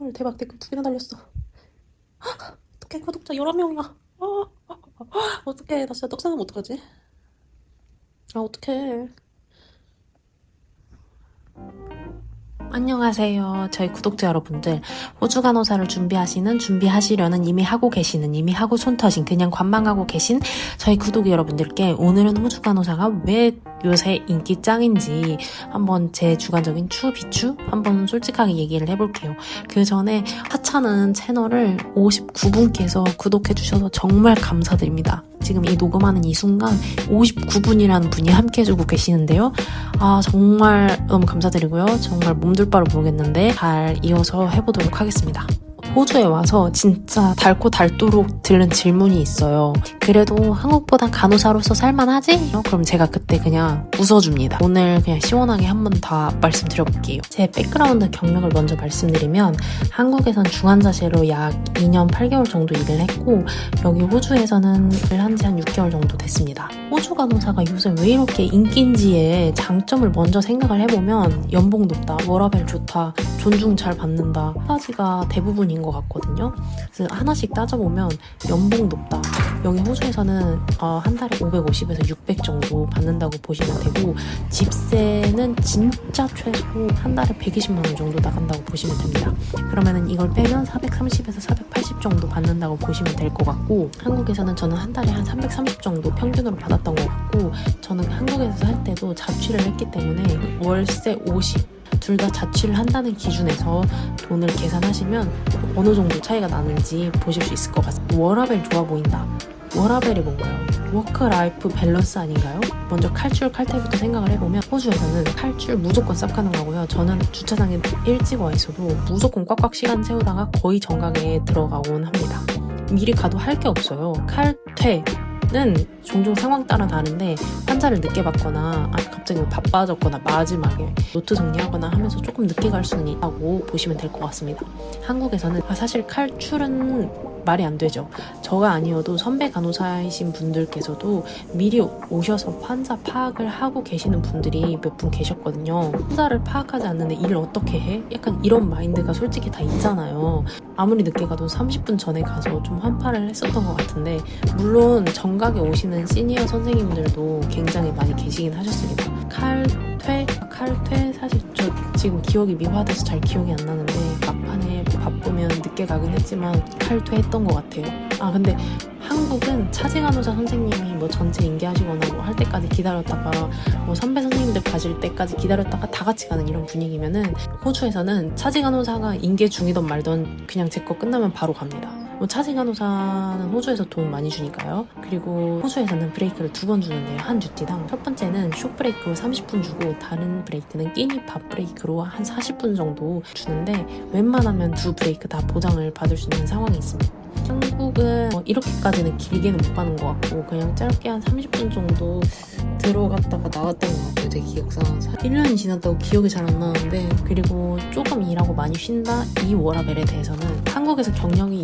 헐 대박 댓글 두 개나 달렸어. 어떡해 구독자 11명이야. 아, 어떡해 나 진짜 떡상하면 어떡하지? 아 어떡해. 안녕하세요. 저희 구독자 여러분들. 호주 간호사를 준비하시는, 준비하시려는, 이미 하고 계시는, 이미 하고 손 터진, 그냥 관망하고 계신 저희 구독자 여러분들께 오늘은 호주 간호사가 왜 요새 인기 짱인지 한번 제 주관적인 추, 비추 한번 솔직하게 얘기를 해볼게요. 그 전에 하찮은 채널을 59분께서 구독해주셔서 정말 감사드립니다. 지금 이 녹음하는 이 순간 59분이라는 분이 함께 해주고 계시는데요. 아, 정말 너무 감사드리고요. 정말 몸둘 바를 모르겠는데 잘 이어서 해보도록 하겠습니다. 호주에 와서 진짜 닳고 닳도록 들은 질문이 있어요. 그래도 한국보단 간호사로서 살만하지? 어, 그럼 제가 그때 그냥 웃어줍니다. 오늘 그냥 시원하게 한번더 말씀드려볼게요. 제 백그라운드 경력을 먼저 말씀드리면 한국에선 중환자실로 약 2년 8개월 정도 일을 했고 여기 호주에서는 일을 한지 한 6개월 정도 됐습니다. 호주 간호사가 요새 왜 이렇게 인기인지에 장점을 먼저 생각을 해보면 연봉 높다, 워라벨 좋다, 존중 잘 받는다 까지가 대부분인 것 같거든요. 그래서 하나씩 따져보면 연봉 높다. 여기 호주에서는 어, 한 달에 550에서 600 정도 받는다고 보시면 되고 집세는 진짜 최소 한 달에 120만 원 정도 나간다고 보시면 됩니다. 그러면은 이걸 빼면 430에서 480 정도 받는다고 보시면 될 것 같고 한국에서는 저는 한 달에 한 330 정도 평균으로 받았던 것 같고 저는 한국에서 살 때도 자취를 했기 때문에 월세 50 둘 다 자취를 한다는 기준에서 돈을 계산하시면 어느 정도 차이가 나는지 보실 수 있을 것 같습니다. 워라벨 좋아 보인다. 워라벨이 뭔가요? 워크 라이프 밸런스 아닌가요? 먼저 칼출 칼퇴부터 생각을 해보면 호주에서는 칼출 무조건 싹 가능하고요. 저는 주차장에 일찍 와 있어도 무조건 꽉꽉 시간 세우다가 거의 정각에 들어가곤 합니다. 미리 가도 할 게 없어요. 칼퇴 는 종종 상황 따라 다른데 환자를 늦게 받거나 아, 갑자기 뭐 바빠졌거나 마지막에 노트 정리하거나 하면서 조금 늦게 갈 수는 있다고 보시면 될 것 같습니다. 한국에서는 아, 사실 칼출은 말이 안 되죠. 저가 아니어도 선배 간호사이신 분들께서도 미리 오셔서 환자 파악을 하고 계시는 분들이 몇 분 계셨거든요. 환자를 파악하지 않는데 일을 어떻게 해? 약간 이런 마인드가 솔직히 다 있잖아요. 아무리 늦게 가도 30분 전에 가서 좀 환파를 했었던 것 같은데 물론 정각에 오시는 시니어 선생님들도 굉장히 많이 계시긴 하셨습니다. 칼퇴? 칼퇴? 사실 저 지금 기억이 미화돼서 잘 기억이 안 나는데 막판에 바쁘면 늦게 가긴 했지만 칼퇴했던 것 같아요. 아 근데 한국은 차지 간호사 선생님이 뭐 전체 인계하시거나 뭐 할 때까지 기다렸다가 뭐 선배 선생님들 가실 때까지 기다렸다가 다 같이 가는 이런 분위기면은 호주에서는 차지 간호사가 인계 중이던 말던 그냥 제 거 끝나면 바로 갑니다. 뭐 차지간호사는 호주에서 돈 많이 주니까요. 그리고 호주에서는 브레이크를 두 번 주는데요. 한 듀티당. 첫 번째는 쇼 브레이크로 30분 주고 다른 브레이크는 끼니 밥 브레이크로 한 40분 정도 주는데 웬만하면 두 브레이크 다 보장을 받을 수 있는 상황이 있습니다. 한국은 뭐 이렇게까지는 길게는 못 가는 것 같고 그냥 짧게 한 30분 정도 들어갔다가 나왔던 것 같아요 제 기억상 1년이 지났다고 기억이 잘 안 나는데 그리고 조금 일하고 많이 쉰다 이 워라벨에 대해서는 한국에서 있는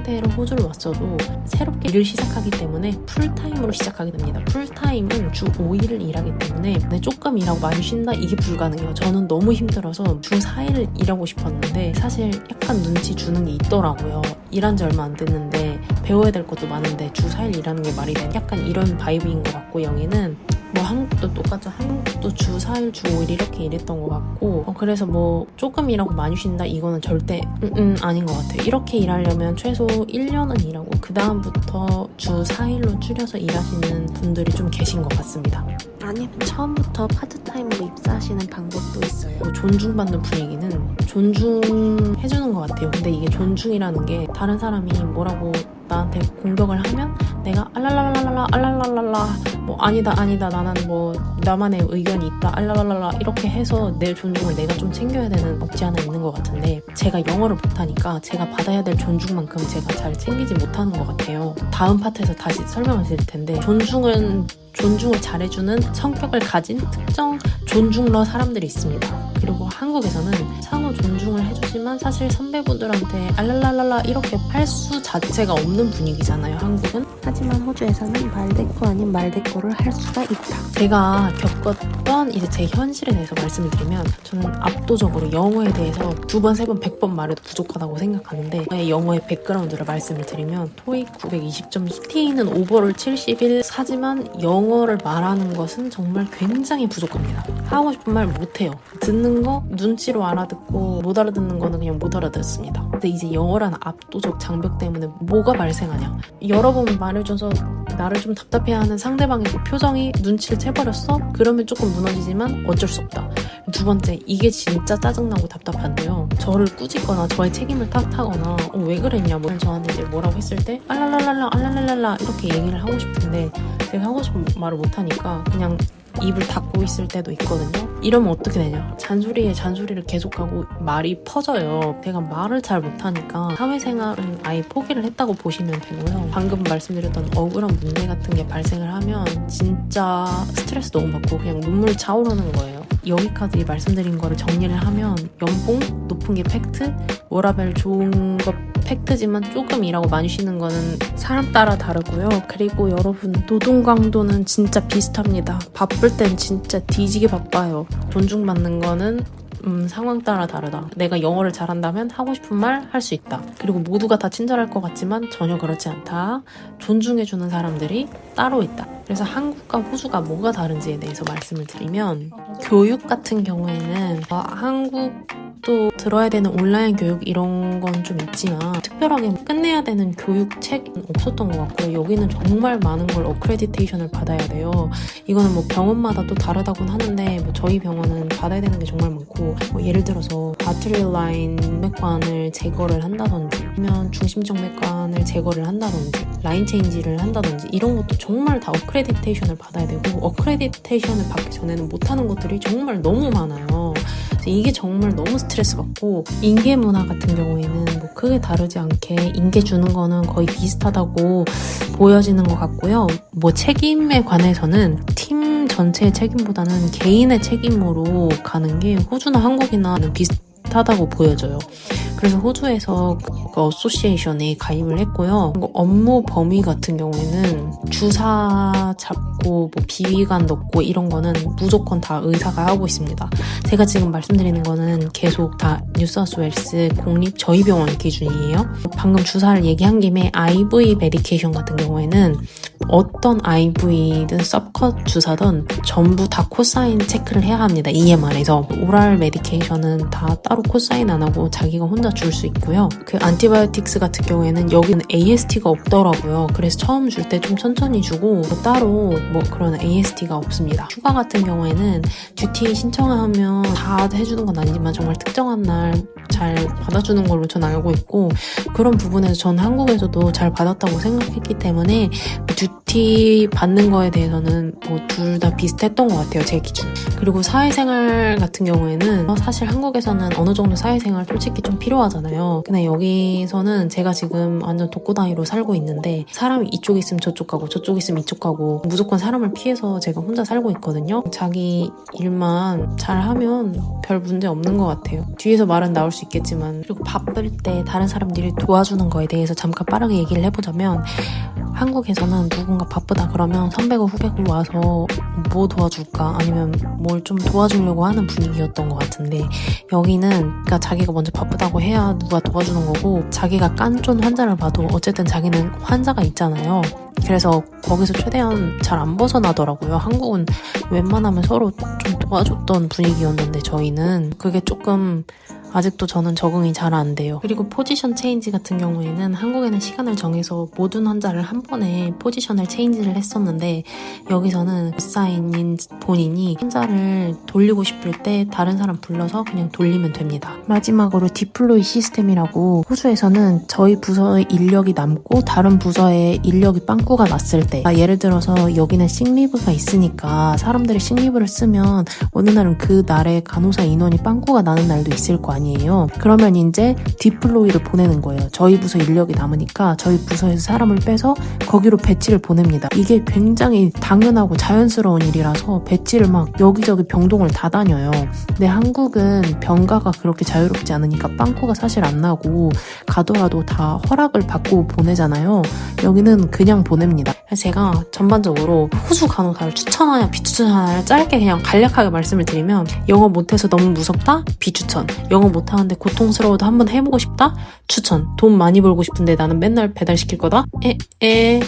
상태로 호주를 왔어도 새롭게 일을 시작하기 때문에 풀타임으로 시작하게 됩니다. 풀타임은 주 5일을 일하기 때문에 네, 조금 일하고 많이 쉰다 이게 불가능해요. 저는 너무 힘들어서 주 4일 일하고 싶었는데 사실 약간 눈치 주는 게 있더라고요. 일한 지 얼마 안 됐는데 배워야 될 것도 많은데 주 4일 일하는 게 말이 돼. 약간 이런 바이브인 것 같고 영희는 뭐 한국도 똑같죠. 한국도 주 4일 주 5일 이렇게 일했던 것 같고 어, 그래서 뭐 조금 일하고 많이 쉰다? 이거는 절대 음, 음, 아닌 것 같아요. 이렇게 일하려면 최소 1년은 일하고 그 다음부터 주 4일로 줄여서 일하시는 분들이 좀 계신 것 같습니다 아니면 처음부터 파트타임으로 입사하시는 방법도 있어요. 뭐 존중받는 분위기는 존중해주는 것 같아요. 근데 이게 존중이라는 게 다른 사람이 뭐라고 나한테 공격을 하면 내가 알랄랄랄라 알랄랄랄라 뭐 아니다 아니다 나는 뭐 나만의 의견이 있다 알랄랄랄라 이렇게 해서 내 존중을 내가 좀 챙겨야 되는 없지 않아 있는 것 같은데 제가 영어를 못하니까 제가 받아야 될 존중만큼 제가 잘 챙기지 못하는 것 같아요. 다음 파트에서 다시 설명을 드릴 텐데 존중은 존중을 잘해주는 성격을 가진 특정 존중러 사람들이 있습니다. 그리고 한국에서는 상호 존중을 해주지만 사실 선배분들한테 알랄랄랄라 이렇게 할수 자체가 없는 분위기잖아요, 한국은. 하지만 호주에서는 말대꾸 아닌 말대꾸를 할 수가 있다. 제가 겪었던 이제 제 현실에 대해서 말씀을 드리면 저는 압도적으로 영어에 대해서 두 번, 세 번, 백 번 말해도 부족하다고 생각하는데 영어의 백그라운드를 말씀을 드리면 토익 920점, CT는 오버를 71 하지만 영어를 말하는 것은 정말 굉장히 부족합니다. 하고 싶은 말 못해요. 듣는 거 눈치로 알아듣고 못 알아듣는 거는 그냥 못 알아듣습니다. 근데 이제 영어라는 압도적 장벽 때문에 뭐가 발생하냐? 여러 번 말해줘서 나를 좀 답답해하는 상대방의 그 표정이 눈치를 채버렸어? 그러면 조금 무너지지만 어쩔 수 없다. 두 번째, 이게 진짜 짜증나고 답답한데요. 저를 꾸짖거나 저의 책임을 탓하거나 어, 왜 그랬냐 뭐 저한테 이제 뭐라고 했을 때 알랄랄랄라 알랄랄랄라 이렇게 얘기를 하고 싶은데 제가 하고 싶은 말을 못하니까 그냥 입을 닫고 있을 때도 있거든요. 이러면 어떻게 되냐? 잔소리에 잔소리를 계속하고 말이 퍼져요. 제가 말을 잘 못하니까 사회생활은 아예 포기를 했다고 보시면 되고요. 방금 말씀드렸던 억울한 문제 같은 게 발생을 하면 진짜 스트레스 너무 받고 그냥 눈물 차오르는 거예요. 여기까지 말씀드린 거를 정리를 하면 연봉 높은 게 팩트, 워라벨 좋은 거 팩트지만 조금 일하고 많이 쉬는 거는 사람 따라 다르고요. 그리고 여러분 노동 강도는 진짜 비슷합니다. 바쁠 땐 진짜 뒤지게 바빠요. 존중받는 거는 음, 상황 따라 다르다. 내가 영어를 잘한다면 하고 싶은 말 할 수 있다. 그리고 모두가 다 친절할 것 같지만 전혀 그렇지 않다. 존중해주는 사람들이 따로 있다. 그래서 한국과 호주가 뭐가 다른지에 대해서 말씀을 드리면 교육 같은 경우에는 어, 한국 도 들어야 되는 온라인 교육 이런 건 좀 있지만 특별하게 끝내야 되는 교육책은 없었던 것 같고요. 여기는 정말 많은 걸 어크레디테이션을 받아야 돼요. 이거는 뭐 병원마다 또 다르다곤 하는데 뭐 저희 병원은 받아야 되는 게 정말 많고 뭐 예를 들어서 아트리얼 라인 맥관을 제거를 한다든지 아니면 중심정맥관을 제거를 한다든지 라인 체인지를 한다든지 이런 것도 정말 다 어크레디테이션을 받아야 되고 어크레디테이션을 받기 전에는 못하는 것들이 정말 너무 많아요. 이게 정말 너무 스트레스 받고 인계 문화 같은 경우에는 뭐 크게 다르지 않게 인계 주는 거는 거의 비슷하다고 보여지는 것 같고요. 뭐 책임에 관해서는 팀 전체의 책임보다는 개인의 책임으로 가는 게 호주나 한국이나는 비슷하다고 보여져요. 그래서 호주에서 그 어소시에이션에 가입을 했고요. 업무 범위 같은 경우에는 주사 잡고 뭐 비위관 넣고 이런 거는 무조건 다 의사가 하고 있습니다. 제가 지금 말씀드리는 거는 계속 다 뉴사우스웨일스 공립 저희 병원 기준이에요. 방금 주사를 얘기한 김에 IV 메디케이션 같은 경우에는 어떤 IV든 서컷 주사든 전부 다 코사인 체크를 해야 합니다. EMR에서 오랄 메디케이션은 다 따로 코사인 안 하고 자기가 혼자 줄 수 있고요. 그 안티바이오틱스 같은 경우에는 여기는 AST가 없더라고요. 그래서 처음 줄 때 좀 천천히 주고 뭐 따로 뭐 그런 AST가 없습니다. 휴가 같은 경우에는 듀티 신청하면 다 해주는 건 아니지만 정말 특정한 날 잘 받아주는 걸로 전 알고 있고 그런 부분에서 전 한국에서도 잘 받았다고 생각했기 때문에 듀티 받는 거에 대해서는 뭐 둘 다 비슷했던 것 같아요 제 기준 그리고 사회생활 같은 경우에는 사실 한국에서는 어느 정도 사회생활 솔직히 좀 필요 하잖아요. 근데 여기서는 제가 지금 완전 독고다이로 살고 있는데 사람이 이쪽 있으면 저쪽 가고 저쪽 있으면 이쪽 가고 무조건 사람을 피해서 제가 혼자 살고 있거든요. 자기 일만 잘하면 별 문제 없는 것 같아요. 뒤에서 말은 나올 수 있겠지만 그리고 바쁠 때 다른 사람들이 도와주는 거에 대해서 잠깐 빠르게 얘기를 해보자면 한국에서는 누군가 바쁘다 그러면 선배고 후배고 와서 뭐 도와줄까? 아니면 뭘 좀 도와주려고 하는 분위기였던 것 같은데 여기는 그러니까 자기가 먼저 바쁘다고 해야 누가 도와주는 거고 자기가 깐쫀 환자를 봐도 어쨌든 자기는 환자가 있잖아요. 그래서 거기서 최대한 잘 안 벗어나더라고요. 한국은 웬만하면 서로 좀 도와줬던 분위기였는데 저희는 그게 조금 아직도 저는 적응이 잘 안 돼요. 그리고 포지션 체인지 같은 경우에는 한국에는 시간을 정해서 모든 환자를 한 번에 포지션을 체인지를 했었는데 여기서는 사인인 본인이 환자를 돌리고 싶을 때 다른 사람 불러서 그냥 돌리면 됩니다. 마지막으로 디플로이 시스템이라고 호주에서는 저희 부서의 인력이 남고 다른 부서의 인력이 빵꾸가 났을 때 아, 예를 들어서 여기는 식리브가 있으니까 사람들이 식리브를 쓰면 어느 날은 그 날에 간호사 인원이 빵꾸가 나는 날도 있을 거 아니에요. 아니에요. 그러면 이제 디플로이를 보내는 거예요. 저희 부서 인력이 남으니까 저희 부서에서 사람을 빼서 거기로 배치를 보냅니다. 이게 굉장히 당연하고 자연스러운 일이라서 배치를 막 여기저기 병동을 다 다녀요. 근데 한국은 병가가 그렇게 자유롭지 않으니까 빵꾸가 사실 안 나고 가더라도 다 허락을 받고 보내잖아요. 여기는 그냥 보냅니다. 제가 전반적으로 호주 간호사를 추천하냐 비추천하냐 짧게 그냥 간략하게 말씀을 드리면 영어 못해서 너무 무섭다? 비추천. 영어 못하는데 고통스러워도 한번 해보고 싶다? 추천. 돈 많이 벌고 싶은데 나는 맨날 배달시킬 거다? 에, 에,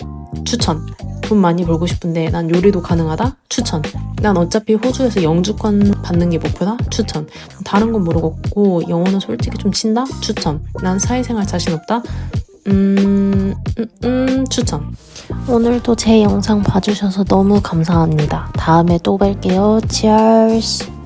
추천. 돈 많이 벌고 싶은데 난 요리도 가능하다? 추천. 난 어차피 호주에서 영주권 받는 게 목표다? 추천. 다른 건 모르겠고 영어는 솔직히 좀 친다? 추천. 난 사회생활 자신 없다? 음, 음, 음, 추천. 오늘도 제 영상 봐주셔서 너무 감사합니다. 다음에 또 뵐게요. Cheers!